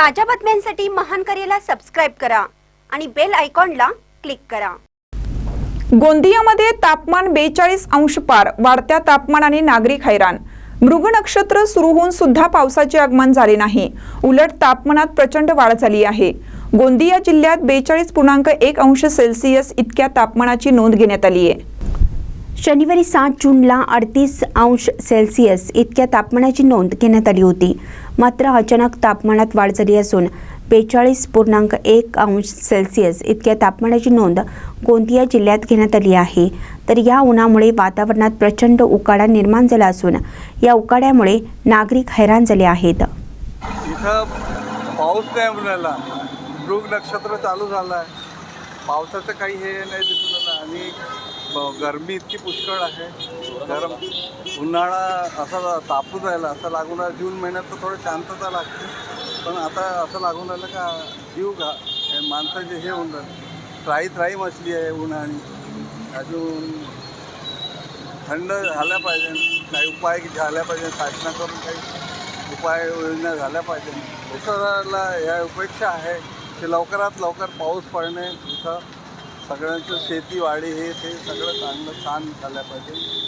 ताज्या बातम्यांसाठी महान करेला सबस्क्राईब करा आणि बेल आयकॉनला क्लिक करा. गोंदियामध्ये तापमान बेचाळीस अंश पार वाढत्या तापमानाने नागरिक हैराण. मृग नक्षत्र सुरू होऊन सुद्धा पावसाचे आगमन झाले नाही. उलट तापमानात प्रचंड वाढ झाली आहे. गोंदिया जिल्ह्यात बेचाळीस पूर्णांक एक अंश सेल्सिअस इतक्या तापमानाची नोंद घेण्यात आली आहे. शनिवारी सात जूनला अडतीस अंश सेल्सिअस इतक्या तापमानाची नोंद घेण्यात आली होती. मात्र अचानक तापमानात वाढ झाली असून बेचाळीस पूर्णांक एक अंश सेल्सिअस इतक्या तापमानाची नोंद गोंदिया जिल्ह्यात घेण्यात आली आहे. तर या उन्हामुळे वातावरणात प्रचंड उकाडा निर्माण झाला असून या उकाड्यामुळे नागरिक हैराण झाले आहेत. इथं पाऊस नाही म्हणाला मृग नक्षत्र चालू झालं आहे पावसाचं काही हे नाही दिसलं आणि गरमी इतकी पुष्कळ आहे. गरम उन्हाळा असा तापून राहिला असं लागून राहिलं जून महिन्यात तर थोडं शांतता लागते. पण आता असं लागून राहिलं का जीव घा. माणसाचे हे होऊन राहिले. त्राई त्राई मछली आहे उन्हाळी. अजून थंड झाल्या पाहिजे. काही उपाय झाल्या पाहिजे. शासनाकडून काही उपाय योजना झाल्या पाहिजे. दुसऱ्याला या अपेक्षा आहे की लवकरात लवकर पाऊस पडणे इथं सगळ्यांचं शेतीवाडी हे ते सगळं चांगलं छान झालं पाहिजे.